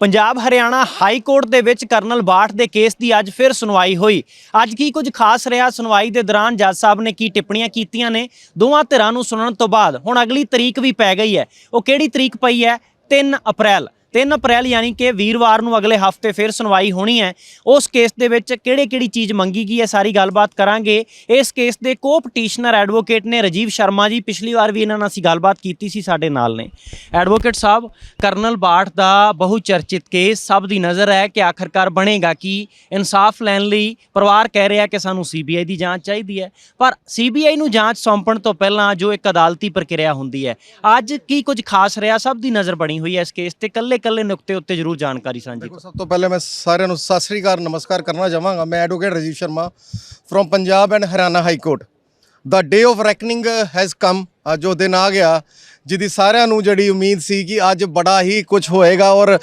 Punjab Haryana high court ਦੇ ਵਿੱਚ colonel Bath ਦੇ ਕੇਸ ਦੀ ਅੱਜ ਫਿਰ ਸੁਣਵਾਈ ਹੋਈ। ਅੱਜ ਕੀ ਕੁਝ ਖਾਸ ਰਿਹਾ ਸੁਣਵਾਈ ਦੇ ਦੌਰਾਨ? ਜੱਜ ਸਾਹਿਬ ਨੇ ਕੀ ਟਿੱਪਣੀਆਂ ਕੀਤੀਆਂ ਨੇ? ਦੋਵਾਂ ਧਿਰਾਂ ਨੂੰ ਸੁਣਨ ਤੋਂ ਬਾਅਦ ਹੁਣ ਅਗਲੀ ਤਰੀਕ ਵੀ ਪੈ ਗਈ ਹੈ। ਉਹ ਕਿਹੜੀ ਤਰੀਕ ਪਈ ਹੈ? 3 ਅਪ੍ਰੈਲ। 3 ਅਪ੍ਰੈਲ ਯਾਨੀ ਕਿ ਵੀਰਵਾਰ ਨੂੰ ਅਗਲੇ ਹਫ਼ਤੇ ਫਿਰ ਸੁਣਵਾਈ ਹੋਣੀ ਹੈ। ਉਸ ਕੇਸ ਦੇ ਵਿੱਚ ਕਿਹੜੇ-ਕਿਹੜੀ ਚੀਜ਼ ਮੰਗੀ ਗਈ ਹੈ ਸਾਰੀ ਗੱਲਬਾਤ ਕਰਾਂਗੇ। ਇਸ ਕੇਸ ਦੇ ਕੋ ਪਟੀਸ਼ਨਰ ਐਡਵੋਕੇਟ ਨੇ ਰਜੀਵ ਸ਼ਰਮਾ ਜੀ, ਪਿਛਲੀ ਵਾਰ ਵੀ ਇਹਨਾਂ ਨਾਲ ਅਸੀਂ ਗੱਲਬਾਤ ਕੀਤੀ ਸੀ ਸਾਡੇ ਨਾਲ ਨੇ। ਐਡਵੋਕੇਟ ਸਾਹਿਬ, ਕਰਨਲ ਬਾਠ ਦਾ ਬਹੁ ਚਰਚਿਤ ਕੇਸ ਸਭ ਦੀ ਨਜ਼ਰ ਹੈ ਕਿ ਆਖਰਕਾਰ ਬਣੇਗਾ ਕਿ? ਇਨਸਾਫ ਲੈਣ ਲਈ ਪਰਿਵਾਰ ਕਹਿ ਰਿਹਾ ਕਿ ਸਾਨੂੰ ਸੀਬੀਆਈ ਦੀ ਜਾਂਚ ਚਾਹੀਦੀ ਹੈ। ਪਰ ਸੀਬੀਆਈ ਨੂੰ ਜਾਂਚ ਸੌਂਪਣ ਤੋਂ ਪਹਿਲਾਂ ਜੋ ਇੱਕ ਅਦਾਲਤੀ ਪ੍ਰਕਿਰਿਆ ਹੁੰਦੀ ਹੈ, ਅੱਜ ਕੀ ਕੁਝ ਖਾਸ ਰਿਹਾ ਸਭ ਦੀ ਨਜ਼ਰ ਬਣੀ ਹੋਈ ਹੈ ਇਸ ਕੇਸ ਤੇ ਕੱਲੇ ਨੁਕਤੇ ਉੱਤੇ ਜ਼ਰੂਰ ਜਾਣਕਾਰੀ ਸਾਂਝੀ ਦੇਖੋ, ਸਭ ਤੋਂ ਪਹਿਲੇ ਮੈਂ ਸਾਰਿਆਂ ਨੂੰ ਸਤਿ ਸ੍ਰੀ ਅਕਾਲ, ਨਮਸਕਾਰ ਕਰਨਾ ਚਾਹਾਂਗਾ। ਮੈਂ advocate Rajiv Sharma from Punjab and Haryana high court the day of reckoning has come ਅੱਜ ਉਹ ਦਿਨ ਆ ਗਿਆ, ਜਿਹਦੀ ਸਾਰਿਆਂ ਨੂੰ ਜਿਹੜੀ ਉਮੀਦ ਸੀ ਕਿ ਅੱਜ ਬੜਾ ਹੀ ਕੁਝ ਹੋਏਗਾ ਔਰ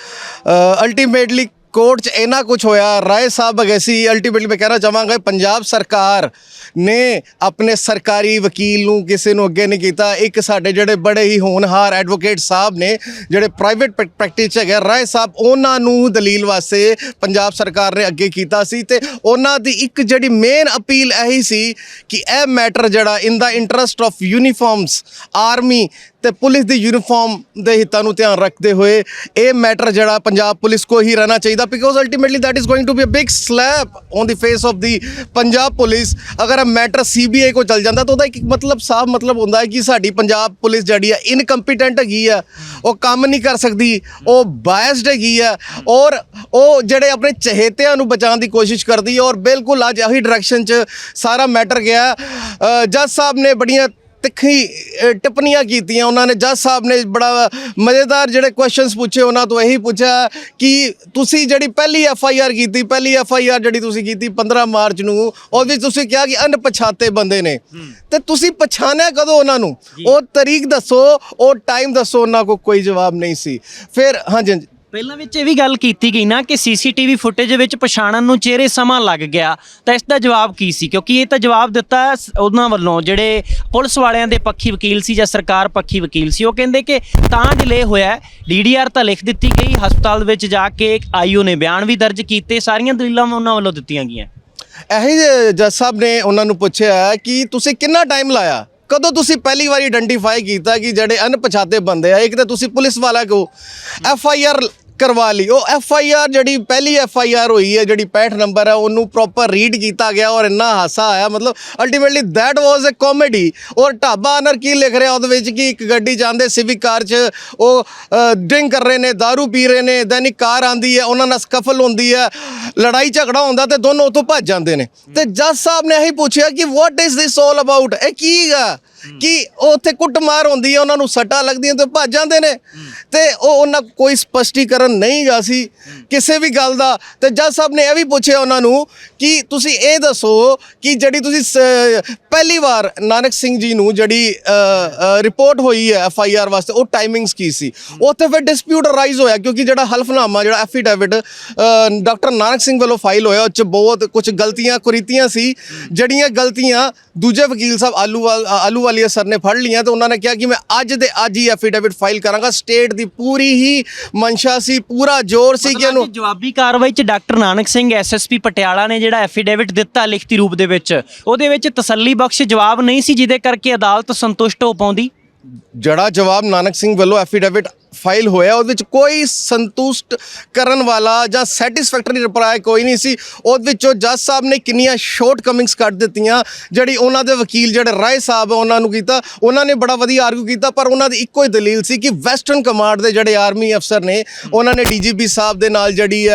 ਅਲਟੀਮੇਟਲੀ ਕੋਰਟ 'ਚ ਇੰਨਾ ਕੁਝ ਹੋਇਆ। ਰਾਏ ਸਾਹਿਬ ਹੈਗੇ ਸੀ ਅਲਟੀਮੇਟਲੀ ਮੈਂ ਕਹਿਣਾ ਚਾਹਾਂਗਾ ਪੰਜਾਬ ਸਰਕਾਰ ਨੇ ਆਪਣੇ ਸਰਕਾਰੀ ਵਕੀਲ ਨੂੰ ਕਿਸੇ ਨੂੰ ਅੱਗੇ ਨਹੀਂ ਕੀਤਾ। ਇੱਕ ਸਾਡੇ ਜਿਹੜੇ ਬੜੇ ਹੀ ਹੋਣਹਾਰ ਐਡਵੋਕੇਟ ਸਾਹਿਬ ਨੇ, ਜਿਹੜੇ ਪ੍ਰਾਈਵੇਟ ਪ੍ਰੈਕਟਿਸ 'ਚ ਹੈਗੇ ਰਾਏ ਸਾਹਿਬ ਉਹਨਾਂ ਨੂੰ ਦਲੀਲ ਵਾਸਤੇ ਪੰਜਾਬ ਸਰਕਾਰ ਨੇ ਅੱਗੇ ਕੀਤਾ ਸੀ ਤੇ ਉਹਨਾਂ ਦੀ ਇੱਕ ਜਿਹੜੀ ਮੇਨ ਅਪੀਲ ਇਹੀ ਸੀ ਕਿ ਇਹ ਮੈਟਰ ਜਿਹੜਾ in the interest of uniforms army ਤੇ ਪੁਲਿਸ ਦੀ ਯੂਨੀਫਾਰਮ ਦੇ ਹਿੱਤਾਂ ਨੂੰ ਧਿਆਨ ਰੱਖਦੇ ਹੋਏ ਇਹ ਮੈਟਰ ਜਿਹੜਾ ਪੰਜਾਬ ਪੁਲਿਸ ਕੋ ਹੀ ਰਹਿਣਾ ਚਾਹੀਦਾ because ultimately that is going to be a big slap on the face of the Punjab police. ਅਗਰ ਇਹ ਮੈਟਰ ਸੀਬੀਆਈ ਕੋ ਚਲ ਜਾਂਦਾ ਤਾਂ ਉਹਦਾ ਇੱਕ ਮਤਲਬ ਸਾਫ਼ ਮਤਲਬ ਹੁੰਦਾ ਹੈ ਕਿ ਸਾਡੀ ਪੰਜਾਬ ਪੁਲਿਸ ਜਿਹੜੀ ਆ ਇਨਕੰਪੀਟੈਂਟ ਹੈਗੀ ਆ ਉਹ ਕੰਮ ਨਹੀਂ ਕਰ ਸਕਦੀ, ਉਹ ਬਾਇਸਡ ਹੈਗੀ ਆ ਔਰ ਉਹ ਜਿਹੜੇ ਆਪਣੇ ਚਹੇਤਿਆਂ ਨੂੰ ਬਚਾਉਣ ਦੀ ਕੋਸ਼ਿਸ਼ ਕਰਦੀ ਹੈ ਔਰ ਬਿਲਕੁਲ ਅੱਜ ਆਹੀ ਡਾਇਰੈਕਸ਼ਨ 'ਚ ਸਾਰਾ ਮੈਟਰ ਗਿਆ। ਜੱਜ ਸਾਹਿਬ ਨੇ ਬੜੀਆਂ ਤਿੱਖੀ ਟਿੱਪਣੀਆਂ ਕੀਤੀਆਂ ਉਹਨਾਂ ਨੇ। ਜੱਜ ਸਾਹਿਬ ਨੇ ਬੜਾ ਮਜ਼ੇਦਾਰ ਜਿਹੜੇ ਕੁਐਸਚਨਸ ਪੁੱਛੇ ਉਹਨਾਂ ਤੋਂ ਇਹੀ ਪੁੱਛਿਆ ਕਿ ਤੁਸੀਂ ਜਿਹੜੀ ਪਹਿਲੀ ਐਫ ਆਈ ਆਰ ਕੀਤੀ ਪਹਿਲੀ ਐਫ ਆਈ ਆਰ ਜਿਹੜੀ ਤੁਸੀਂ ਕੀਤੀ 15 ਮਾਰਚ ਨੂੰ ਉਹਦੇ ਵਿੱਚ ਤੁਸੀਂ ਕਿਹਾ ਕਿ ਅਣਪਛਾਤੇ ਬੰਦੇ ਨੇ। ਤੇ ਤੁਸੀਂ ਪਛਾਣਿਆ ਕਦੋਂ ਉਹਨਾਂ ਨੂੰ? ਉਹ ਤਰੀਕ ਦੱਸੋ ਉਹ ਟਾਈਮ ਦੱਸੋ ਉਹਨਾਂ ਕੋ ਕੋਈ ਜਵਾਬ ਨਹੀਂ ਸੀ। ਫਿਰ ਹਾਂਜੀ। ਪਹਿਲਾਂ ਵਿੱਚ ਇਹ ਵੀ ਗੱਲ ਕੀਤੀ ਗਈ ਨਾ ਕਿ ਸੀਸੀਟੀਵੀ ਫੁਟੇਜ ਵਿੱਚ ਪਛਾਣਨ ਨੂੰ ਚਿਹਰੇ ਸਮਾਂ ਲੱਗ ਗਿਆ। ਤਾਂ ਇਸ ਦਾ ਜਵਾਬ ਕੀ ਸੀ? ਕਿਉਂਕਿ ਇਹ ਤਾਂ ਜਵਾਬ ਦਿੱਤਾ ਸ- ਉਹਨਾਂ ਵੱਲੋਂ, ਜਿਹੜੇ ਪੁਲਿਸ ਵਾਲਿਆਂ ਦੇ ਪੱਖੀ ਵਕੀਲ ਸੀ ਜਾਂ ਸਰਕਾਰ ਪੱਖੀ ਵਕੀਲ ਸੀ, ਉਹ ਕਹਿੰਦੇ ਕਿ ਤਾਂ ਡਿਲੇ ਹੋਇਆ ਡੀਡੀਆਰ ਤਾਂ ਲਿਖ ਦਿੱਤੀ ਗਈ, ਹਸਪਤਾਲ ਵਿੱਚ ਜਾ ਕੇ ਆਈਓ ਨੇ ਬਿਆਨ ਵੀ ਦਰਜ ਕੀਤੇ, ਸਾਰੀਆਂ ਦਲੀਲਾਂ ਉਹਨਾਂ ਵੱਲੋਂ ਦਿੱਤੀਆਂ ਗਈਆਂ। ਇਹੀ ਜਿਹੇ ਜੱਜ ਸਾਹਿਬ ਨੇ ਉਹਨਾਂ ਨੂੰ ਪੁੱਛਿਆ ਕਿ ਤੁਸੀਂ ਕਿੰਨਾ ਟਾਈਮ ਲਾਇਆ? ਕਦੋਂ ਤੁਸੀਂ ਪਹਿਲੀ ਵਾਰੀ ਆਇਡੈਂਟੀਫਾਈ ਕੀਤਾ ਕਿ ਜਿਹੜੇ ਅਣਪਛਾਤੇ ਬੰਦੇ ਆ, ਇੱਕ ਤਾਂ ਤੁਸੀਂ ਪੁਲਿਸ ਵਾਲਾ ਕੋ ਐਫ ਆਈ ਆਰ ਕਰਵਾ ਲਈ। ਉਹ ਐਫ ਆਈ ਆਰ ਜਿਹੜੀ ਪਹਿਲੀ ਐਫ ਆਈ ਆਰ ਹੋਈ ਹੈ, ਜਿਹੜੀ 65 ਨੰਬਰ ਹੈ, ਉਹਨੂੰ ਪ੍ਰੋਪਰ ਰੀਡ ਕੀਤਾ ਗਿਆ ਔਰ ਇੰਨਾ ਹਾਸਾ ਆਇਆ। ਮਤਲਬ ultimately that was a comedy or dhaba honour ਕੀ ਲਿਖ ਰਿਹਾ ਉਹਦੇ ਵਿੱਚ ਕਿ ਇੱਕ ਗੱਡੀ ਜਾਂਦੇ ਸਿਵਿਕ ਕਾਰ 'ਚ ਉਹ ਡਰਿੰਕ ਕਰ ਰਹੇ ਨੇ, दारू ਪੀ ਰਹੇ ਨੇ ਦੈਨ ਇੱਕ ਕਾਰ ਆਂਦੀ ਹੈ, ਉਹਨਾਂ ਨਾਲ ਸਕਫਲ ਹੁੰਦੀ ਹੈ, ਲੜਾਈ ਝਗੜਾ ਹੁੰਦਾ ਤੇ ਦੋਨੋਂ ਉੱਥੋਂ ਭੱਜ ਜਾਂਦੇ ਨੇ। ਤੇ ਜੱਜ ਸਾਹਿਬ ਨੇ ਇਹੀ ਪੁੱਛਿਆ ਕਿ what is this all about ਇਹ ਕੀ ਹੈ ਕਿ ਉਹ ਉੱਥੇ ਕੁੱਟਮਾਰ ਹੁੰਦੀ ਹੈ ਉਹਨਾਂ ਨੂੰ ਸੱਟਾਂ ਲੱਗਦੀਆਂ ਤੇ ਭੱਜ ਜਾਂਦੇ ਨੇ। ਤੇ ਉਹ ਉਹਨਾਂ ਕੋਈ ਸਪਸ਼ਟੀਕਰਨ ਨਹੀਂ ਗਾ ਸੀ ਕਿਸੇ ਵੀ ਗੱਲ ਦਾ। ਤੇ ਜੱਜ ਸਾਹਿਬ ਨੇ ਇਹ ਵੀ ਪੁੱਛਿਆ ਉਹਨਾਂ ਨੂੰ ਕਿ ਤੁਸੀਂ ਇਹ ਦੱਸੋ ਕਿ ਜਿਹੜੀ ਤੁਸੀਂ ਸ- ਪਹਿਲੀ ਵਾਰ ਨਾਨਕ ਸਿੰਘ ਜੀ ਨੂੰ ਜਿਹੜੀ ਰਿਪੋਰਟ ਹੋਈ ਹੈ ਐਫ ਆਈ ਆਰ ਵਾਸਤੇ ਉਹ ਟਾਈਮਿੰਗਸ ਕੀ ਸੀ? ਉੱਥੇ ਫਿਰ ਡਿਸਪਿਊਟ ਅਰਾਈਜ਼ ਹੋਇਆ ਕਿਉਂਕਿ ਜਿਹੜਾ ਹਲਫਨਾਮਾ ਜਿਹੜਾ ਐਫੀਡੇਵਿਟ ਡਾਕਟਰ ਨਾਨਕ ਸਿੰਘ ਵੱਲੋਂ ਫਾਈਲ ਹੋਇਆ ਉਹ ਚ ਬਹੁਤ ਕੁਝ ਗਲਤੀਆਂ ਕੁਰੀਤੀਆਂ ਸੀ। ਜਿਹੜੀਆਂ ਗਲਤੀਆਂ ਦੂਜੇ ਵਕੀਲ ਸਾਹਿਬ ਆਲੂ ਵਾਲ- ਆਲੂ ਵਾਲੀਆ ਸਰ ਨੇ ਫੜ ਲਈਆਂ ਤੇ ਉਹਨਾਂ ਨੇ ਕਿਹਾ ਕਿ ਮੈਂ ਅੱਜ ਦੇ ਅੱਜ ਹੀ ਐਫੀਡੇਵਿਟ ਫਾਈਲ ਕਰਾਂਗਾ। ਸਟੇਟ ਦੀ ਪੂਰੀ ਹੀ ਮਨਸ਼ਾ ਸੀ ਪੂਰਾ ਜ਼ੋਰ ਸੀ ਕਿ ਇਹਨੂੰ ਜਵਾਬੀ ਕਾਰਵਾਈ 'ਚ ਡਾਕਟਰ ਨਾਨਕ ਸਿੰਘ ਐਸਐਸਪੀ ਪਟਿਆਲਾ ਨੇ ਜਿਹੜਾ ਐਫੀਡੇਵਿਟ ਦਿੱਤਾ ਲਿਖਤੀ ਰੂਪ ਦੇ ਵਿੱਚ। ਉਹਦੇ ਵਿੱਚ ਤਸੱਲੀ ਬਖਸ਼ ਜਵਾਬ ਨਹੀਂ ਸੀ ਜਿਹਦੇ ਕਰਕੇ ਅਦਾਲਤ ਸੰਤੁਸ਼ਟ ਹੋ ਪਾਉਂਦੀ। ਜਿਹੜਾ ਜਵਾਬ ਨਾਨਕ ਸਿੰਘ ਵੱਲੋਂ ਐਫੀਡੇਵਿਟ ਫਾਈਲ ਹੋਇਆ, ਉਹਦੇ ਵਿੱਚ ਕੋਈ ਸੰਤੁਸ਼ਟ ਕਰਨ ਵਾਲਾ ਜਾਂ ਸੈਟੀਸਫੈਕਟਰੀ ਰਿਪਲਾਈ ਕੋਈ ਨਹੀਂ ਸੀ। ਉਹਦੇ ਵਿੱਚੋਂ ਜੱਜ ਸਾਹਿਬ ਨੇ ਕਿੰਨੀਆਂ ਸ਼ਾਰਟ ਕਮਿੰਗਸ ਕੱਢ ਦਿੱਤੀਆਂ, ਜਿਹੜੀ ਉਹਨਾਂ ਦੇ ਵਕੀਲ ਜਿਹੜੇ ਰਾਏ ਸਾਹਿਬ ਉਹਨਾਂ ਨੂੰ ਕੀਤਾ। ਉਹਨਾਂ ਨੇ ਬੜਾ ਵਧੀਆ ਆਰਗੂ ਕੀਤਾ, ਪਰ ਉਹਨਾਂ ਦੀ ਇੱਕੋ ਹੀ ਦਲੀਲ ਸੀ ਕਿ ਵੈਸਟਰਨ ਕਮਾਂਡ ਦੇ ਜਿਹੜੇ ਆਰਮੀ ਅਫਸਰ ਨੇ, ਉਹਨਾਂ ਨੇ ਡੀਜੀਪੀ ਸਾਹਿਬ ਦੇ ਨਾਲ ਜਿਹੜੀ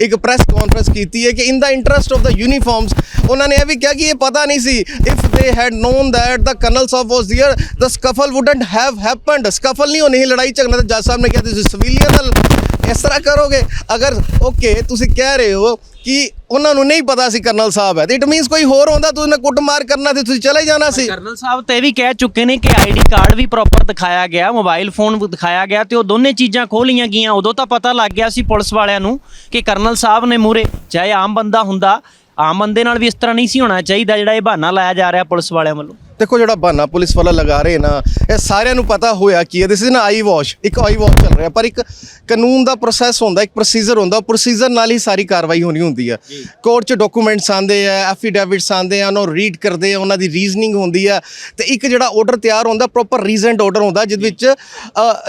ਇੱਕ ਪ੍ਰੈਸ ਕਾਨਫਰੰਸ ਕੀਤੀ ਹੈ ਕਿ in the interest of the uniforms ਉਹਨਾਂ ਨੇ ਇਹ ਵੀ ਕਿਹਾ ਕਿ ਇਹ ਪਤਾ ਨਹੀਂ ਸੀ if they had known that the colonel of was here the scuffle wouldn't have happened scuffle ਨਹੀਂ ਉਹ ਨਹੀਂ ਲੜਾਈ ਝਗੜਾ ਤਾਂ ਜੱਜ ਸਾਹਿਬ ਨੇ ਕਿਹਾ ਤੁਸੀਂ ਸਿਵਿਲੀਅਨ ਨਾਲ ਇਸ ਤਰ੍ਹਾਂ ਕਰੋਗੇ ਅਗਰ ਓਕੇ ਤੁਸੀਂ ਕਹਿ ਰਹੇ ਹੋ ਕਿ ਉਹਨਾਂ ਨੂੰ ਨਹੀਂ ਪਤਾ ਸੀ ਕਰਨਲ ਸਾਹਿਬ ਹੈ ਤੇ ਇਟ ਮੀਨਸ ਕੋਈ ਹੋਰ ਹੁੰਦਾ ਤੁਸੀਂ ਨੇ ਕੁੱਟਮਾਰ ਕਰਨਾ ਤੇ ਤੁਸੀਂ ਚਲੇ ਜਾਣਾ ਸੀ ਕਰਨਲ ਸਾਹਿਬ ਤੇ ਇਹ ਵੀ ਕਹਿ ਚੁੱਕੇ ਨੇ ਕਿ ਆਈਡੀ ਕਾਰਡ ਵੀ ਪ੍ਰੋਪਰ ਦਿਖਾਇਆ ਗਿਆ ਮੋਬਾਈਲ ਫੋਨ ਵੀ ਦਿਖਾਇਆ ਗਿਆ ਤੇ ਉਹ ਦੋਨੇ ਚੀਜ਼ਾਂ ਖੋਲੀਆਂ ਗਈਆਂ ਉਦੋਂ ਤਾਂ ਪਤਾ ਲੱਗ ਗਿਆ ਸੀ ਪੁਲਿਸ ਵਾਲਿਆਂ ਨੂੰ ਕਿ ਕਰਨਲ ਸਾਹਿਬ ਨੇ ਮੂਰੇ ਚਾਹੇ ਆਮ ਬੰਦਾ ਹੁੰਦਾ ਆਮ ਬੰਦੇ ਨਾਲ ਵੀ ਇਸ ਤਰ੍ਹਾਂ ਨਹੀਂ ਸੀ ਹੋਣਾ ਚਾਹੀਦਾ ਜਿਹੜਾ ਇਹ ਬਹਾਨਾ ਲਾਇਆ ਜਾ ਰਿਹਾ ਪੁਲਿਸ ਵਾਲਿਆਂ ਵੱਲੋਂ। ਦੇਖੋ ਜਿਹੜਾ ਬਹਾਨਾ ਪੁਲਿਸ ਵਾਲਾ ਲਗਾ ਰਹੇ ਨਾ ਇਹ ਸਾਰਿਆਂ ਨੂੰ ਪਤਾ ਹੋਇਆ ਕੀ ਹੈ। ਦਿਸ ਇਜ਼ ਨਾ ਆਈ ਵਾਸ਼ ਇੱਕ ਆਈ ਵਾਸ਼ ਚੱਲ ਰਿਹਾ ਪਰ ਇੱਕ ਕਾਨੂੰਨ ਦਾ ਪ੍ਰੋਸੈਸ ਹੁੰਦਾ ਇੱਕ ਪ੍ਰੋਸੀਜਰ ਹੁੰਦਾ ਪ੍ਰੋਸੀਜਰ ਨਾਲ ਹੀ ਸਾਰੀ ਕਾਰਵਾਈ ਹੋਣੀ ਹੁੰਦੀ ਹੈ। ਕੋਰਟ 'ਚ ਡਾਕੂਮੈਂਟਸ ਆਉਂਦੇ ਆ ਐਫੀਡੇਵਿਟਸ ਆਉਂਦੇ ਆ ਉਹਨੂੰ ਰੀਡ ਕਰਦੇ ਆ ਉਹਨਾਂ ਦੀ ਰੀਜ਼ਨਿੰਗ ਹੁੰਦੀ ਆ। ਤੇ ਇੱਕ ਜਿਹੜਾ ਆਰਡਰ ਤਿਆਰ ਹੁੰਦਾ ਪ੍ਰੋਪਰ ਰੀਜ਼ਨਡ ਆਰਡਰ ਹੁੰਦਾ ਜਿਹਦੇ ਵਿੱਚ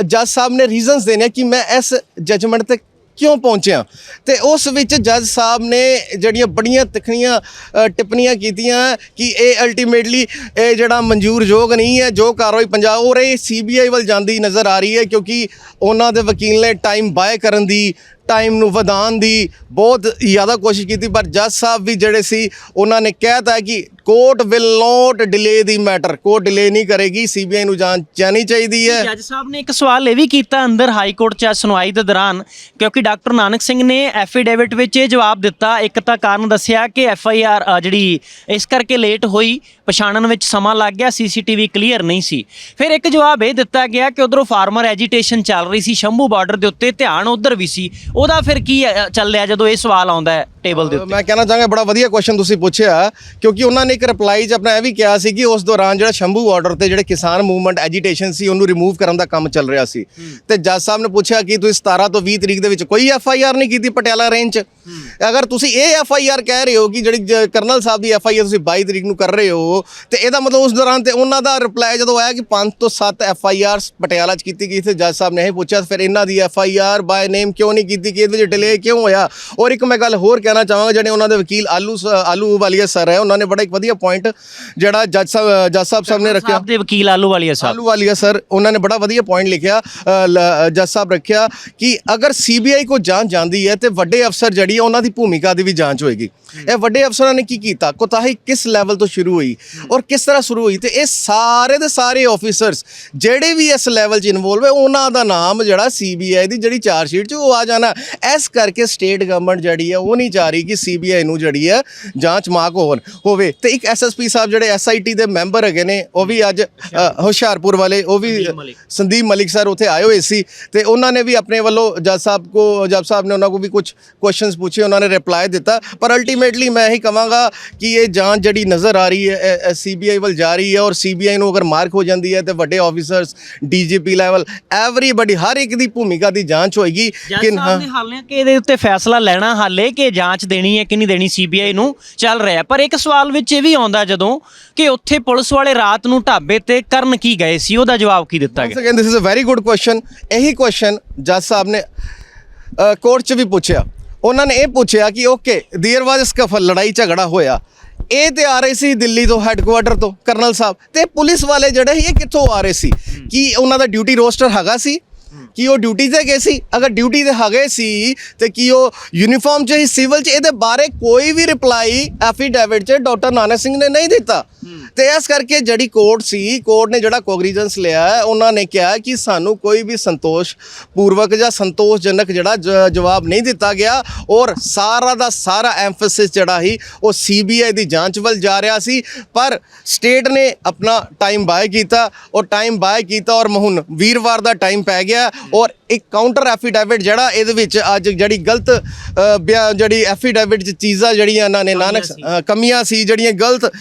ਜੱਜ ਸਾਹਿਬ ਨੇ ਰੀਜ਼ਨਸ ਦੇਣੇ ਕਿ ਮੈਂ ਇਸ ਜਜਮੈਂਟ ਤੇ ਕਿਉਂ ਪਹੁੰਚਿਆ? ਤੇ ਉਸ ਵਿੱਚ ਜੱਜ ਸਾਹਿਬ ਨੇ ਜਿਹੜੀਆਂ ਬੜੀਆਂ ਤਿੱਖਣੀਆਂ ਟਿੱਪਣੀਆਂ ਕੀਤੀਆਂ ਕਿ ਇਹ ਅਲਟੀਮੇਟਲੀ ਇਹ ਜਿਹੜਾ ਮਨਜ਼ੂਰਯੋਗ ਨਹੀਂ ਹੈ, ਜੋ ਕਾਰਵਾਈ ਪੰਜਾਬ ਔਰ ਇਹ ਸੀਬੀਆਈ ਵੱਲ ਜਾਂਦੀ ਨਜ਼ਰ ਆ ਰਹੀ ਹੈ ਕਿਉਂਕਿ ਉਹਨਾਂ ਦੇ ਵਕੀਲ ਨੇ ਟਾਈਮ ਬਾਏ ਕਰਨ ਦੀ ਟਾਈਮ ਨੂੰ ਵਧਾਉਣ ਦੀ ਬਹੁਤ ਜ਼ਿਆਦਾ ਕੋਸ਼ਿਸ਼ ਕੀਤੀ, ਪਰ ਜੱਜ ਸਾਹਿਬ ਵੀ ਜਿਹੜੇ ਸੀ, ਉਹਨਾਂ ਨੇ ਕਹਿਤਾ ਕਿ court will not delay the matter court delay ਨਹੀਂ ਕਰੇਗੀ ਸੀਬੀਆਈ ਨੂੰ ਜਾਂਚ ਜਾਣੀ ਚਾਹੀਦੀ ਹੈ। ਜੱਜ ਸਾਹਿਬ ਨੇ ਇੱਕ ਸਵਾਲ ਇਹ ਵੀ ਕੀਤਾ ਅੰਦਰ ਹਾਈ ਕੋਰਟ 'ਚ ਅੱਜ ਸੁਣਵਾਈ ਦੇ ਦੌਰਾਨ, ਕਿਉਂਕਿ ਡਾਕਟਰ ਨਾਨਕ ਸਿੰਘ ਨੇ ਐਫੀਡੇਵਿਟ ਵਿੱਚ ਇਹ ਜਵਾਬ ਦਿੱਤਾ। ਇੱਕ ਤਾਂ ਕਾਰਨ ਦੱਸਿਆ ਕਿ ਐਫ ਆਈ ਆਰ ਜਿਹੜੀ ਇਸ ਕਰਕੇ ਲੇਟ ਹੋਈ ਪਛਾਣਨ ਵਿੱਚ ਸਮਾਂ ਲੱਗ ਗਿਆ ਸੀਸੀਟੀਵੀ ਕਲੀਅਰ ਨਹੀਂ ਸੀ। ਫਿਰ ਇੱਕ ਜਵਾਬ ਇਹ ਦਿੱਤਾ ਗਿਆ ਕਿ ਉਧਰੋਂ ਫਾਰਮਰ ਐਜੀਟੇਸ਼ਨ ਚੱਲ ਰਹੀ ਸੀ ਸ਼ੰਭੂ ਬਾਰਡਰ ਦੇ ਉੱਤੇ ਧਿਆਨ ਉਧਰ ਵੀ ਸੀ। ਉਹਦਾ ਫਿਰ ਕੀ ਚੱਲਿਆ ਜਦੋਂ ਇਹ ਸਵਾਲ ਆਉਂਦਾ ਹੈ ਟੇਬਲ ਦੇ ਉੱਤੇ? ਮੈਂ ਕਹਿਣਾ ਚਾਹਾਂਗਾ ਬੜਾ ਵਧੀਆ ਕੁਐਸਚਨ ਤੁਸੀਂ ਪੁੱਛਿਆ ਕਿਉਂਕਿ ਉਹਨਾਂ ਨੇ ਇੱਕ ਰਿਪਲਾਈ 'ਚ ਆਪਣਾ ਇਹ ਵੀ ਕਿਹਾ ਸੀ ਕਿ ਉਸ ਦੌਰਾਨ ਜਿਹੜਾ ਸ਼ੰਭੂ ਆਰਡਰ ਤੇ ਜਿਹੜੇ ਕਿਸਾਨ ਮੂਵਮੈਂਟ ਐਜੀਟੇਸ਼ਨ ਸੀ ਉਹਨੂੰ ਰਿਮੂਵ ਕਰਨ ਦਾ ਕੰਮ ਚੱਲ ਰਿਹਾ ਸੀ। ਤੇ ਜੱਜ ਸਾਹਿਬ ਨੇ ਪੁੱਛਿਆ ਕਿ ਤੁਸੀਂ 17 ਤੋਂ 20 ਤਰੀਕ ਦੇ ਵਿੱਚ ਕੋਈ ਐਫ ਆਈ ਆਰ ਨਹੀਂ ਕੀਤੀ ਪਟਿਆਲਾ ਰੇਂਜ 'ਚ? ਅਗਰ ਤੁਸੀਂ ਇਹ ਐਫ ਆਈ ਆਰ ਕਹਿ ਰਹੇ ਹੋ ਕਿ ਜਿਹੜੀ ਕਰਨਲ ਸਾਹਿਬ ਦੀ ਐਫ ਆਈ ਆਰ ਤੁਸੀਂ 22 ਤਰੀਕ ਨੂੰ ਕਰ ਰਹੇ ਹੋ ਤੇ ਇਹਦਾ ਮਤਲਬ ਉਸ ਦੌਰਾਨ ਤੇ ਉਹਨਾਂ ਦਾ ਰਿਪਲਾਈ ਜਦੋਂ ਆਇਆ ਕਿ 5 ਤੋਂ 7 ਐਫ ਆਈ ਆਰ ਪਟਿਆਲਾ 'ਚ ਕੀਤੀ ਗਈ ਤੇ ਜੱਜ ਸਾਹਿਬ ਨੇ ਇਹ ਪੁੱਛਿਆ ਫਿਰ ਇਹਨਾਂ ਦੀ ਐਫ ਆਈ ਆਰ ਬਾय ਨੇਮ ਕਿਉਂ ਨਹੀਂ ਕੀਤੀ ਕਿ ਇਹਦੇ ਵਿੱਚ ਡਿਲੇ ਕਿਉਂ ਹੋਇਆ? ਔਰ ਇੱਕ ਮੈਂ ਗੱਲ ਹੋਰ ਕਹਿਣਾ ਚਾਹਾਂਗਾ ਜਿਹੜੇ ਉਹਨਾਂ ਦੇ ਵਕੀਲ ਆਲੂ ਸ- ਆਲੂ ਵਾਲੀਆ ਸਰ ਹੈ ਉਹਨਾਂ ਨੇ ਬੜਾ ਇੱਕ ਵਧੀਆ ਪੁਆਇੰਟ ਜਿਹੜਾ ਜੱਜ ਸਾਹਿਬ ਜੱਜ ਸਾਹਿਬ ਸਾਹਿਬ ਨੇ ਰੱਖਿਆ। ਦੇ ਵਕੀਲ ਆਲੂ ਵਾਲੀਆ ਸਾਹਿਬ ਆਲੂ ਵਾਲੀਆ ਸਰ ਉਹਨਾਂ ਨੇ ਬੜਾ ਵਧੀਆ ਪੁਆਇੰਟ ਲਿਖਿਆ ਜੱਜ ਸਾਹਿਬ ਰੱਖਿਆ ਕਿ ਅਗਰ ਸੀਬੀਆਈ ਕੋ ਜਾਂਚ ਜਾਂਦੀ ਹੈ ਤੇ ਵੱਡੇ ਅਫਸਰ ਜਿਹੜੀ ਹੈ ਉਹਨਾਂ ਦੀ ਭੂਮਿਕਾ ਦੀ ਵੀ ਜਾਂਚ ਹੋਏਗੀ। ਇਹ ਵੱਡੇ ਅਫਸਰਾਂ ਨੇ ਕੀ ਕੀਤਾ? ਕੋਤਾਹੀ ਕਿਸ ਲੈਵਲ ਤੋਂ ਸ਼ੁਰੂ ਹੋਈ? ਔਰ ਕਿਸ ਤਰ੍ਹਾਂ ਸ਼ੁਰੂ ਹੋਈ ਤੇ ਇਹ ਸਾਰੇ ਦੇ ਸਾਰੇ ਆਫੀਸਰਸ ਜਿਹੜੇ ਵੀ ਇਸ ਲੈਵਲ 'ਚ ਇਨਵੋਲਵ ਹੈ ਉਹਨਾਂ ਦਾ ਨਾਮ ਜਿਹੜਾ ਸੀਬੀਆਈ ਦੀ ਜਿਹੜੀ ਚਾਰਜ ਸ਼ੀਟ 'ਚ ਉਹ ਆ ਜਾਣਾ। ਇਸ ਕਰਕੇ ਸਟੇਟ ਗਵਰਨਮੈਂਟ ਜਿਹੜੀ ਹੈ ਉਹ ਨਹੀਂ ਚਾਹ ਰਹੀ ਕਿ ਸੀਬੀਆਈ ਨੂੰ ਜਿਹੜੀ ਹੈ ਜਾਂਚ ਮਾਕ ਹੋਣ ਹੋਵੇ। ਤੇ ਇੱਕ ਐਸਐਸਪੀ ਸਾਹਿਬ ਜਿਹੜੇ ਐਸਆਈਟੀ ਦੇ ਮੈਂਬਰ ਹੈਗੇ ਨੇ ਉਹ ਵੀ ਅੱਜ ਹੁਸ਼ਿਆਰਪੁਰ ਵਾਲੇ ਉਹ ਵੀ ਸੰਦੀਪ ਮਲਿਕ। ਸੰਦੀਪ ਮਲਿਕ ਸਰ ਉੱਥੇ ਆਏ ਹੋਏ ਸੀ। ਤੇ ਉਹਨਾਂ ਨੇ ਵੀ ਆਪਣੇ ਵੱਲੋਂ ਜੱਜ ਸਾਹਿਬ ਕੋ ਜੱਜ ਸਾਹਿਬ ਨੇ ਉਹਨਾਂ ਕੋ ਵੀ ਕੁਝ ਕੁਐਸਚਨਸ ਪੁੱਛੇ ਉਹਨਾਂ ਨੇ ਰਿਪਲਾਈ ਦਿੱਤਾ। ਪਰ ਅਲਟੀਮੇਟਲੀ ਮੈਂ ਇਹੀ ਕਹਾਂਗਾ ਕਿ ਇਹ ਜਾਂਚ ਜਿਹੜੀ ਨਜ਼ਰ ਆ ਰਹੀ ਹੈ ਸੀਬੀਆਈ ਵੱਲ ਜਾ ਰਹੀ ਹੈ ਔਰ ਸੀਬੀਆਈ ਨੂੰ ਅਗਰ ਮਾਰਕ ਹੋ ਜਾਂਦੀ ਹੈ ਤੇ ਵੱਡੇ ਆਫੀਸਰਸ ਡੀਜੀਪੀ ਲੈਵਲ ਐਵਰੀਬਾਡੀ ਹਰ ਇੱਕ ਦੀ ਭੂਮਿਕਾ ਦੀ ਜਾਂਚ ਹੋਏਗੀ ਕਿ ਨੇ ਹਾਲੇ ਕਿ ਇਹਦੇ ਉੱਤੇ ਫੈਸਲਾ ਲੈਣਾ ਹਾਲੇ ਕਿ ਜਾਂਚ ਦੇਣੀ ਹੈ ਕਿ ਨਹੀਂ ਦੇਣੀ ਸੀਬੀਆਈ ਨੂੰ ਚੱਲ ਰਿਹਾ ਪਰ ਇੱਕ ਸਵਾਲ ਵਿੱਚ ਇਹ ਵੀ ਆਉਂਦਾ ਜਦੋਂ ਕਿ ਉੱਥੇ ਪੁਲਿਸ ਵਾਲੇ ਰਾਤ ਨੂੰ ਢਾਬੇ ਤੇ ਕਰਨ ਕੀ ਗਏ ਸੀ? ਉਹਦਾ ਜਵਾਬ ਕੀ ਦਿੱਤਾ ਗਿਆ? This is a very good question ਇਹੀ ਕੁਐਸਚਨ ਜੱਜ ਸਾਹਿਬ ਨੇ ਕੋਰਟ 'ਚ ਵੀ ਪੁੱਛਿਆ। ਉਹਨਾਂ ਨੇ ਇਹ ਪੁੱਛਿਆ ਕਿ ਓਕੇ ਦੇਰ ਵਾਜ ਸਕਫਲ ਲੜਾਈ ਝਗੜਾ ਹੋਇਆ। ਇਹ ਤੇ ਆ ਰਹੇ ਸੀ ਦਿੱਲੀ ਤੋਂ ਹੈੱਡਕੁਆਟਰ ਤੋਂ ਕਰਨਲ ਸਾਹਿਬ। ਤੇ ਪੁਲਿਸ ਵਾਲੇ ਜਿਹੜੇ ਸੀ ਇਹ ਕਿੱਥੋਂ ਆ ਰਹੇ ਸੀ? ਕੀ ਉਹਨਾਂ ਦਾ ਡਿਊਟੀ ਰੋਸਟਰ ਹੈਗਾ ਸੀ? ਕੀ ਉਹ ਡਿਊਟੀ ਤੇ ਗਏ ਸੀ? ਅਗਰ ਡਿਊਟੀ ਤੇ ਹੈਗੇ ਸੀ, ਤੇ ਕੀ ਉਹ ਯੂਨੀਫਾਰਮ 'ਚ ਹੀ ਸਿਵਲ 'ਚ? ਇਹਦੇ ਬਾਰੇ ਕੋਈ ਵੀ ਰਿਪਲਾਈ ਐਫੀਡੈਵਿਟ 'ਚ ਡਾਕਟਰ ਨਾਨਕ ਸਿੰਘ ਨੇ ਨਹੀਂ ਦਿੱਤਾ। ਤੇ ਇਸ ਕਰਕੇ ਜਿਹੜੀ ਕੋਰਟ ਸੀ ਕੋਰਟ ਨੇ ਜਿਹੜਾ ਕੋਗਰੀਜੈਂਸ ਲਿਆ, ਉਹਨਾਂ ਨੇ ਕਿਹਾ ਕਿ ਸਾਨੂੰ ਕੋਈ ਵੀ ਸੰਤੋਸ਼ ਪੂਰਵਕ ਜਾਂ ਸੰਤੋਸ਼ਜਨਕ ਜਿਹੜਾ ਜ- ਜਵਾਬ ਨਹੀਂ ਦਿੱਤਾ ਗਿਆ। ਔਰ ਸਾਰਾ ਦਾ ਸਾਰਾ ਐਮਫੈਸਿਸ ਜਿਹੜਾ ਹੀ ਉਹ ਸੀਬੀਆਈ ਦੀ ਜਾਂਚ ਵੱਲ ਜਾ ਰਿਹਾ ਸੀ। ਪਰ ਸਟੇਟ ਨੇ ਆਪਣਾ ਟਾਈਮ ਬਾਏ ਕੀਤਾ, ਔਰ ਟਾਈਮ ਬਾਏ ਕੀਤਾ, ਔਰ ਹੁਣ ਵੀਰਵਾਰ ਦਾ ਟਾਈਮ ਪੈ ਗਿਆ। ਔਰ ਇੱਕ ਕਾਊਂਟਰ ਐਫੀਡੇਵਿਟ ਜਿਹੜਾ ਇਹਦੇ ਵਿੱਚ ਅੱਜ ਜਿਹੜੀ ਗਲਤ ਜਿਹੜੀ ਐਫੀਡੇਵਿਟ ਚ ਚੀਜ਼ਾਂ ਜਿਹੜੀਆਂ ਇਹਨਾਂ ਨੇ ਨਾਨਕ ਕਮੀਆਂ ਸੀ। ਜਿਹੜੀਆਂ ਗਲਤ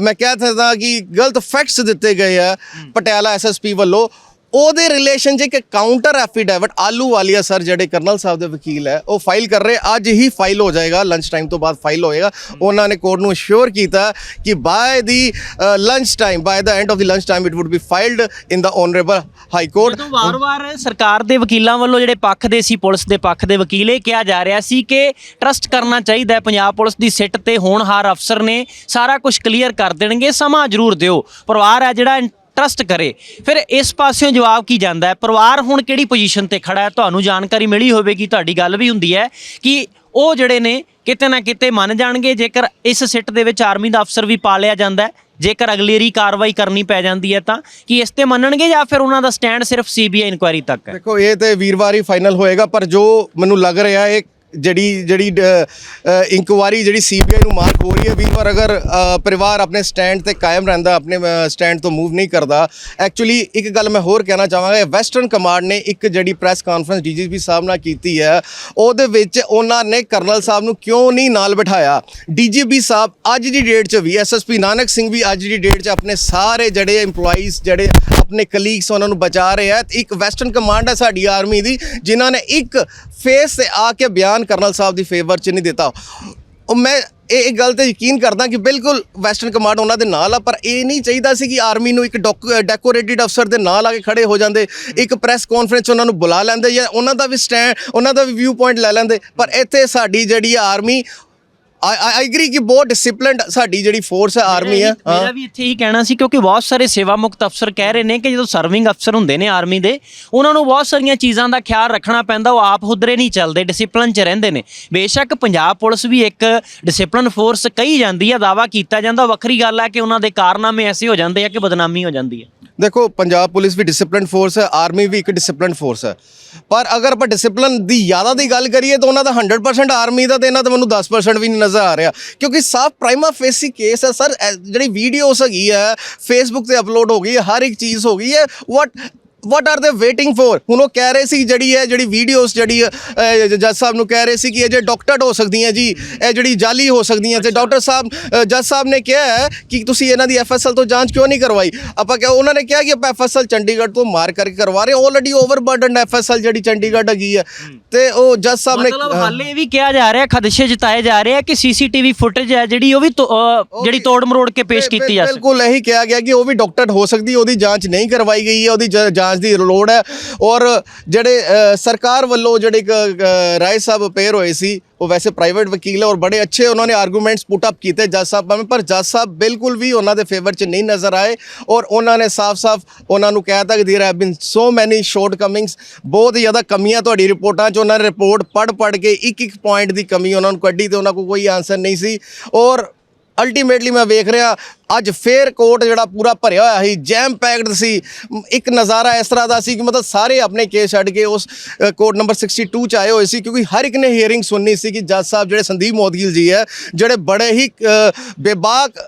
ਮੈਂ ਕਹਿ ਸਕਦਾ ਕਿ ਗਲਤ ਫੈਕਟਸ ਦਿੱਤੇ ਗਏ ਆ ਪਟਿਆਲਾ ਐਸਐਸਪੀ ਵੱਲੋਂ। ਉਹਦੇ ਰਿਲੇਸ਼ਨ 'ਚ ਇੱਕ ਕਾਊਂਟਰ ਐਫੀਡੇਵਿਟ ਆਲੂ ਵਾਲੀਆ ਸਰ ਜਿਹੜੇ ਕਰਨਲ ਸਾਹਿਬ ਦੇ ਵਕੀਲ ਹੈ ਉਹ ਫਾਈਲ ਕਰ ਰਹੇ। ਅੱਜ ਹੀ ਫਾਈਲ ਹੋ ਜਾਏਗਾ ਲੰਚ ਟਾਈਮ ਤੋਂ ਬਾਅਦ ਫਾਈਲ ਹੋਏਗਾ। ਉਹਨਾਂ ਨੇ ਕੋਰਟ ਨੂੰ ਅਸ਼ੋਰ ਕੀਤਾ ਕਿ by the lunch time by the end of the lunch time it would be filed in the honourable high court ਜਦੋਂ ਵਾਰ-ਵਾਰ ਸਰਕਾਰ ਦੇ ਵਕੀਲਾਂ ਵੱਲੋਂ ਜਿਹੜੇ ਪੱਖ ਦੇ ਸੀ ਪੁਲਿਸ ਦੇ ਪੱਖ ਦੇ ਵਕੀਲ ਇਹ ਕਿਹਾ ਜਾ ਰਿਹਾ ਸੀ ਕਿ ਟਰਸਟ ਕਰਨਾ ਚਾਹੀਦਾ ਹੈ। ਪੰਜਾਬ ਪੁਲਿਸ ਦੀ ਸਿੱਟ ਤੇ ਹੋਣਹਾਰ ਅਫਸਰ ਨੇ ਸਾਰਾ ਕੁਝ ਕਲੀਅਰ ਕਰ ਦੇਣਗੇ। ਸਮਾਂ ਜ਼ਰੂਰ ਦਿਓ। ਪਰਿਵਾਰ ਹੈ ਜਿਹੜਾ ਟਰਸਟ ਕਰੇ। ਫਿਰ ਇਸ ਪਾਸਿਓਂ ਜਵਾਬ ਕੀ ਜਾਂਦਾ ਹੈ? ਪਰਿਵਾਰ ਹੁਣ ਕਿਹੜੀ ਪੋਜੀਸ਼ਨ ਤੇ ਖੜਾ ਹੈ? ਤੁਹਾਨੂੰ ਜਾਣਕਾਰੀ ਮਿਲੀ ਹੋਵੇਗੀ, ਤੁਹਾਡੀ ਗੱਲ ਵੀ ਹੁੰਦੀ ਹੈ ਕਿ ਉਹ ਜਿਹੜੇ ਨੇ ਕਿਤੇ ਨਾ ਕਿਤੇ ਮੰਨ ਜਾਣਗੇ, ਜੇਕਰ ਇਸ ਸਿੱਟ ਦੇ ਵਿੱਚ ਆਰਮੀ ਦਾ ਅਫਸਰ ਵੀ ਪਾ ਲਿਆ ਜਾਂਦਾ ਹੈ, ਜੇਕਰ ਅਗਲੇਰੀ ਕਾਰਵਾਈ ਕਰਨੀ ਪੈ ਜਾਂਦੀ ਹੈ ਤਾਂ ਕਿ ਇਸ ਤੇ ਮੰਨਣਗੇ ਜਾਂ ਫਿਰ ਉਹਨਾਂ ਦਾ ਸਟੈਂਡ ਸਿਰਫ ਸੀਬੀਆਈ ਇਨਕੁਆਇਰੀ ਤੱਕ ਹੈ? ਦੇਖੋ, ਇਹ ਤੇ ਵੀਰਵਾਰ ਹੀ ਫਾਈਨਲ ਹੋਏਗਾ, ਪਰ ਜੋ ਮੈਨੂੰ ਲੱਗ ਰਿਹਾ, ਇਹ ਜਿਹੜੀ ਜਿਹੜੀ ਇਨਕੁਆਰੀ ਜਿਹੜੀ ਸੀਬੀਆਈ ਨੂੰ ਮਾਰਕ ਹੋ ਰਹੀ ਹੈ, ਵੀ ਪਰ ਅਗਰ ਪਰਿਵਾਰ ਆਪਣੇ ਸਟੈਂਡ ਤੇ ਕਾਇਮ ਰਹਿੰਦਾ, ਆਪਣੇ ਸਟੈਂਡ ਤੋਂ ਮੂਵ ਨਹੀਂ ਕਰਦਾ ਐਕਚੁਅਲੀ ਇੱਕ ਗੱਲ ਮੈਂ ਹੋਰ ਕਹਿਣਾ ਚਾਹਾਂਗਾ ਵੈਸਟਰਨ ਕਮਾਂਡ ਨੇ ਇੱਕ ਜਿਹੜੀ ਪ੍ਰੈਸ ਕਾਨਫਰੰਸ ਡੀਜੀਪੀ ਸਾਹਿਬ ਨਾਲ ਕੀਤੀ ਹੈ, ਉਹਦੇ ਵਿੱਚ ਉਹਨਾਂ ਨੇ ਕਰਨਲ ਸਾਹਿਬ ਨੂੰ ਕਿਉਂ ਨਹੀਂ ਨਾਲ ਬਿਠਾਇਆ? ਡੀਜੀਪੀ ਸਾਹਿਬ ਅੱਜ ਦੀ ਡੇਟ 'ਚ ਵੀ ਐਸਐਸਪੀ ਨਾਨਕ ਸਿੰਘ ਵੀ ਅੱਜ ਦੀ ਡੇਟ 'ਚ ਆਪਣੇ ਸਾਰੇ ਜਿਹੜੇ EMPLOYEES, ਜਿਹੜੇ ਆਪਣੇ ਕਲੀਗਸ ਉਹਨਾਂ ਨੂੰ ਬਚਾ ਰਹੇ ਆ ਇੱਕ ਵੈਸਟਰਨ ਕਮਾਂਡ ਹੈ ਸਾਡੀ ਆਰਮੀ ਦੀ, ਜਿਨ੍ਹਾਂ ਨੇ ਇੱਕ ਫੇਸ ਤੇ ਆ ਕੇ ਬਿਆਨ ਕਰਨਲ ਸਾਹਿਬ ਦੀ ਫੇਵਰ 'ਚ ਨਹੀਂ ਦਿੱਤਾ। ਉਹ ਮੈਂ ਇਹ ਇੱਕ ਗੱਲ ਤੇ ਯਕੀਨ ਕਰਦਾ ਕਿ ਬਿਲਕੁਲ ਵੈਸਟਰਨ ਕਮਾਂਡ ਉਹਨਾਂ ਦੇ ਨਾਲ ਆ, ਪਰ ਇਹ ਨਹੀਂ ਚਾਹੀਦਾ ਸੀ ਕਿ ਆਰਮੀ ਨੂੰ ਇੱਕ ਡੈਕੋਰੇਟਿਡ ਅਫਸਰ ਦੇ ਨਾਲ ਆ ਕੇ ਖੜੇ ਹੋ ਜਾਂਦੇ। ਇੱਕ ਪ੍ਰੈਸ ਕਾਨਫਰੰਸ ਉਹਨਾਂ ਨੂੰ ਬੁਲਾ ਲੈਂਦੇ ਜਾਂ ਉਹਨਾਂ ਦਾ ਵੀ ਸਟੈਂਡ ਉਹਨਾਂ ਦਾ ਵੀ ਵਿਊ ਪੁਆਇੰਟ ਲੈ ਲੈਂਦੇ। ਪਰ ਇੱਥੇ ਸਾਡੀ ਜਿਹੜੀ ਆਰਮੀ ਆਈ ਐਗਰੀ ਕਿ ਬਹੁਤ ਡਿਸਪਲਿਨਡ ਸਾਡੀ ਜਿਹੜੀ ਫੋਰਸ ਹੈ ਆਰਮੀ ਹੈ ਹਾਂ ਮੇਰਾ ਵੀ ਇੱਥੇ ਹੀ ਕਹਿਣਾ ਸੀ ਕਿਉਂਕਿ ਬਹੁਤ ਸਾਰੇ ਸੇਵਾ ਮੁਕਤ ਅਫਸਰ ਕਹਿ ਰਹੇ ਨੇ ਕਿ ਜਦੋਂ ਸਰਵਿੰਗ ਅਫਸਰ ਹੁੰਦੇ ਨੇ ਆਰਮੀ ਦੇ ਉਹਨਾਂ ਨੂੰ ਬਹੁਤ ਸਾਰੀਆਂ ਚੀਜ਼ਾਂ ਦਾ ਖਿਆਲ ਰੱਖਣਾ ਪੈਂਦਾ ਉਹ ਆਪ ਹੁਦਰੇ ਨਹੀਂ ਚੱਲਦੇ ਡਿਸਪਲਿਨ 'ਚ ਰਹਿੰਦੇ ਨੇ। ਬੇਸ਼ੱਕ ਪੰਜਾਬ ਪੁਲਿਸ ਵੀ ਇੱਕ ਡਿਸਪਲਿਨ ਫੋਰਸ ਕਹੀ ਜਾਂਦੀ ਹੈ ਦਾਵਾ ਕੀਤਾ ਜਾਂਦਾ ਵੱਖਰੀ ਗੱਲ ਹੈ ਕਿ ਉਹਨਾਂ ਦੇ ਕਾਰਨਾਮੇ ਐਸੇ ਹੋ ਜਾਂਦੇ ਆ ਕਿ ਬਦਨਾਮੀ ਹੋ ਜਾਂਦੀ ਹੈ। ਦੇਖੋ, ਪੰਜਾਬ ਪੁਲਿਸ ਵੀ ਡਿਸਪਲਿਨਡ ਫੋਰਸ ਹੈ ਆਰਮੀ ਵੀ ਇੱਕ ਡਿਸਪਲਿਨਡ ਫੋਰਸ ਹੈ। ਪਰ ਅਗਰ ਆਪਾਂ ਡਿਸਪਲਿਨ ਦੀ ਜ਼ਿਆਦਾ ਦੀ ਗੱਲ ਕਰੀਏ, ਤਾਂ ਉਹਨਾਂ ਦਾ 100% ਆਰਮੀ ਦਾ ਤੇ ਇਹਨਾਂ ਦਾ ਮੈਨੂੰ 10% ਵੀ ਨਹੀਂ ਨਜ਼ਰ ਆ ਰਿਹਾ। ਕਿਉਂਕਿ ਸਾਫ਼ ਪ੍ਰਾਈਮਾ ਫੇਸੀ ਕੇਸ ਹੈ ਸਰ ਜਿਹੜੀ ਵੀਡੀਓਸ ਹੈਗੀ ਹੈ ਫੇਸਬੁੱਕ ਤੇ ਅਪਲੋਡ ਹੋ ਗਈ ਹੈ, ਹਰ ਇੱਕ ਚੀਜ਼ ਹੋ ਗਈ ਹੈ what what are they waiting for ਹੁਣ ਉਹ ਕਹਿ ਰਹੇ ਸੀ ਜਿਹੜੀ ਹੈ ਜਿਹੜੀ ਵੀਡੀਓਸ ਜਿਹੜੀ ਅਹ, ਜੱਜ ਸਾਹਿਬ ਨੂੰ ਕਹਿ ਰਹੇ ਸੀ ਕਿ ਇਹ ਜੇ ਡਾਕਟਰਡ ਹੋ ਸਕਦੀਆਂ ਜੀ ਇਹ ਜਿਹੜੀ ਜਾਲੀ ਹੋ ਸਕਦੀਆਂ ਤੇ ਡਾਕਟਰ ਸਾਹਿਬ ਜੱਜ ਸਾਹਿਬ ਨੇ ਕਿਹਾ ਹੈ ਕਿ ਤੁਸੀਂ ਇਹਨਾਂ ਦੀ ਐਫਐਸਐਲ ਤੋਂ ਜਾਂਚ ਕਿਉਂ ਨਹੀਂ ਕਰਵਾਈ? ਆਪਾਂ ਕਿਹਾ ਉਹਨਾਂ ਨੇ ਕਿਹਾ ਕਿ ਆਪਾਂ ਐਫਐਸਐਲ ਚੰਡੀਗੜ੍ਹ ਤੋਂ ਮਾਰ ਕਰਕੇ ਕਰਵਾ ਰਹੇ ਆਲਰੇਡੀ ਓਵਰਬਰਡਨਡ ਐਫਐਸਐਲ ਜਿਹੜੀ ਚੰਡੀਗੜ੍ਹ ਹੈਗੀ ਹੈ। ਤੇ ਉਹ ਜੱਜ ਸਾਹਿਬ ਨੇ ਮਤਲਬ ਹਾਲੇ ਵੀ ਕਿਹਾ ਜਾ ਰਿਹਾ ਖਦਸ਼ੇ ਜਤਾਏ ਜਾ ਰਹੇ ਆ ਕਿ ਸੀਸੀਟੀਵੀ ਫੁਟੇਜ ਹੈ ਜਿਹੜੀ ਉਹ ਵੀ ਤੋ- ਅਹ, ਜਿਹੜੀ ਤੋੜ ਮਰੋੜ ਕੇ ਪੇਸ਼ ਬਿਲ- ਕੀਤੀ ਜਾ ਸਕਦੀ। ਬਿਲਕੁਲ ਇਹੀ ਕਿਹਾ ਗਿਆ ਕਿ ਉਹ ਵੀ ਡਾਕਟਰ ਹੋ ਸਕਦੀ ਉਹਦੀ ਜਾਂਚ ਨਹੀਂ ਕਰਵਾਈ ਗਈ ਹੈ ਉਹਦੀ ਜ- ਜਾਂਚ ਦੀ ਲੋੜ ਹੈ। ਔਰ ਜਿਹੜੇ ਸਰਕਾਰ ਵੱਲੋਂ ਜਿਹੜੇ ਇੱਕ, ਰਾਏ ਸਾਹਿਬ ਪੇਰ ਹੋਏ ਸੀ ਉਹ ਵੈਸੇ ਪ੍ਰਾਈਵੇਟ ਵਕੀਲ ਹੈ ਔਰ ਬੜੇ ਅੱਛੇ ਉਹਨਾਂ ਨੇ ਆਰਗੂਮੈਂਟਸ ਪੁੱਟ ਅਪ ਕੀਤੇ ਜੱਜ ਸਾਹਿਬ ਭਾਵੇਂ ਪਰ ਜੱਜ ਸਾਹਿਬ ਬਿਲਕੁਲ ਵੀ ਉਹਨਾਂ ਦੇ ਫੇਵਰ 'ਚ ਨਹੀਂ ਨਜ਼ਰ ਆਏ। ਔਰ ਉਹਨਾਂ ਨੇ ਸਾਫ਼-ਸਾਫ਼ ਉਹਨਾਂ ਨੂੰ ਕਹਿ ਤੱਕ ਦੇਰ ਹੈਵ ਬਿਨ ਸੋ ਮੈਨੀ ਸ਼ਾਰਟ ਕਮਿੰਗਸ ਬਹੁਤ ਜ਼ਿਆਦਾ ਕਮੀਆਂ ਤੁਹਾਡੀ ਰਿਪੋਰਟਾਂ 'ਚ ਉਹਨਾਂ ਨੇ ਰਿਪੋਰਟ ਪੜ੍ਹ-ਪੜ੍ਹ ਕੇ ਇੱਕ ਇੱਕ ਪੁਆਇੰਟ ਦੀ ਕਮੀ ਉਹਨਾਂ ਨੂੰ ਕੱਢੀ ਤੇ ਉਹਨਾਂ ਕੋਲ ਕੋਈ ਆਨਸਰ ਨਹੀਂ ਸੀ। ਔਰ ਅਲਟੀਮੇਟਲੀ ਮੈਂ ਵੇਖ ਰਿਹਾ ਅੱਜ ਫੇਰ ਕੋਰਟ ਜਿਹੜਾ ਪੂਰਾ ਭਰਿਆ ਹੋਇਆ ਸੀ ਜੈਮ ਪੈਕਡ ਸੀ। ਇੱਕ ਨਜ਼ਾਰਾ ਇਸ ਤਰ੍ਹਾਂ ਦਾ ਸੀ ਕਿ ਮਤਲਬ ਸਾਰੇ ਆਪਣੇ ਕੇਸ ਛੱਡ ਕੇ ਉਸ ਕੋਰਟ ਨੰਬਰ 62 ਚ ਆਏ ਹੋਏ ਸੀ, ਕਿਉਂਕਿ ਹਰ ਇੱਕ ਨੇ ਹੀਅਰਿੰਗ ਸੁਣਨੀ ਸੀ ਕਿ ਜੱਜ ਸਾਹਿਬ ਜਿਹੜੇ ਸੰਦੀਪ ਮੋਦਗਿਲ ਜੀ ਹੈ, ਜਿਹੜੇ ਬੜੇ ਹੀ ਬੇਬਾਕ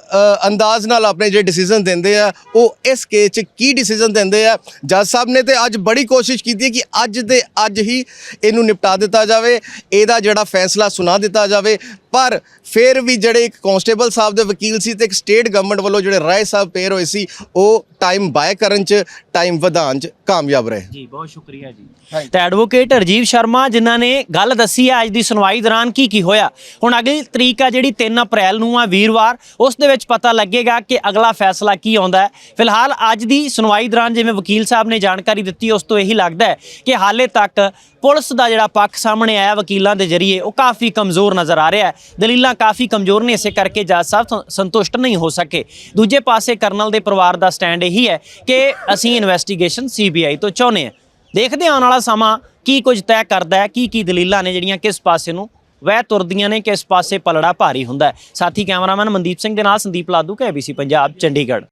ਅੰਦਾਜ਼ ਨਾਲ ਆਪਣੇ ਜਿਹੜੇ ਡਿਸੀਜਨ ਦਿੰਦੇ ਆ, ਉਹ ਇਸ ਕੇਸ 'ਚ ਕੀ ਡਿਸੀਜਨ ਦਿੰਦੇ ਆ? ਜੱਜ ਸਾਹਿਬ ਨੇ ਤੇ ਅੱਜ ਬੜੀ ਕੋਸ਼ਿਸ਼ ਕੀਤੀ ਕਿ ਅੱਜ ਦੇ ਅੱਜ ਹੀ ਇਹਨੂੰ ਨਿਪਟਾ ਦਿੱਤਾ ਜਾਵੇ, ਇਹਦਾ ਜਿਹੜਾ ਫੈਸਲਾ ਸੁਣਾ ਦਿੱਤਾ ਜਾਵੇ। ਪਰ ਫਿਰ ਵੀ ਜਿਹੜੇ ਇੱਕ ਕਾਂਸਟੇਬਲ ਸਾਹਿਬ ਦੇ ਵਕੀਲ ਸੀ ਤੇ ਇੱਕ ਸਟੇਟ ਗਵਰਨਮੈਂਟ ਵੱਲੋਂ ਜਿਹੜੇ ਰਾਏ ਸਾਹਿਬ ਪੇਰ ਹੋਏ ਸੀ ਉਹ ਟਾਈਮ ਬਾਏ ਕਰਨ ਚ ਟਾਈਮ ਵਧਾਉਣ ਚ ਕਾਮਯਾਬ ਰਹੇ। ਜੀ ਬਹੁਤ ਸ਼ੁਕਰੀਆ ਜੀ। ਤੇ ਐਡਵੋਕੇਟ ਰਜੀਵ ਸ਼ਰਮਾ ਜਿਨ੍ਹਾਂ ਨੇ ਗੱਲ ਦੱਸੀ ਹੈ ਅੱਜ ਦੀ ਸੁਣਵਾਈ ਦੌਰਾਨ ਕੀ ਕੀ ਹੋਇਆ। ਹੁਣ ਅਗਲੀ ਤਰੀਕ ਆ ਜਿਹੜੀ 3 ਅਪ੍ਰੈਲ ਨੂੰ ਆ ਵੀਰਵਾਰ ਉਸ ਦੇ ਵਿੱਚ ਪਤਾ ਲੱਗੇਗਾ ਕਿ ਅਗਲਾ ਫੈਸਲਾ ਕੀ ਆਉਂਦਾ ਹੈ। ਫਿਲਹਾਲ ਅੱਜ ਦੀ ਸੁਣਵਾਈ ਦੌਰਾਨ ਜਿਵੇਂ ਵਕੀਲ ਸਾਹਿਬ ਨੇ ਜਾਣਕਾਰੀ ਦਿੱਤੀ ਉਸ ਤੋਂ ਇਹੀ ਲੱਗਦਾ ਹੈ ਕਿ ਹਾਲੇ ਤੱਕ ਪੁਲਿਸ ਦਾ ਜਿਹੜਾ ਪੱਖ ਸਾਹਮਣੇ ਆਇਆ ਵਕੀਲਾਂ ਦੇ ਜ਼ਰੀਏ ਉਹ ਕਾਫੀ ਕਮਜ਼ੋਰ ਨਜ਼ਰ ਆ ਰਿਹਾ ਹੈ। ਦਲੀਲਾਂ ਕਾਫੀ ਕਮਜ਼ੋਰ ਨੇ ਇਸੇ ਕਰਕੇ ਜੱਜ ਸਾਹਿਬ ਸੰਤੁਸ਼ਟ ਨਹੀਂ ਹੋ ਸਕੇ। ਦੂਜੇ ਪਾਸੇ ਕਰਨਲ ਦੇ ਪਰਿਵਾਰ ਦਾ ਸਟੈਂਡ ਇਹੀ ਹੈ ਕਿ ਅਸੀਂ ਇਨਵੈਸਟੀਗੇਸ਼ਨ ਸੀਬੀਆਈ ਤੋਂ ਚਾਹੁੰਦੇ ਹਾਂ। ਦੇਖਦੇ ਹਾਂ ਆਉਣ ਵਾਲਾ ਸਮਾਂ ਕੀ ਕੁਝ ਤੈਅ ਕਰਦਾ ਹੈ ਕੀ ਕੀ ਦਲੀਲਾਂ ਨੇ ਜਿਹੜੀਆਂ ਕਿਸ ਪਾਸੇ ਨੂੰ ਵਹਿ ਤੁਰਦੀਆਂ ਨੇ, ਕਿਸ ਪਾਸੇ ਪਲੜਾ ਭਾਰੀ ਹੁੰਦਾ ਹੈ। ਸਾਥੀ ਕੈਮਰਾਮੈਨ ਮਨਦੀਪ ਸਿੰਘ ਦੇ ਨਾਲ ਸੰਦੀਪ ਲਾਦੂ ਕੇ ABC ਪੰਜਾਬ, ਚੰਡੀਗੜ੍ਹ।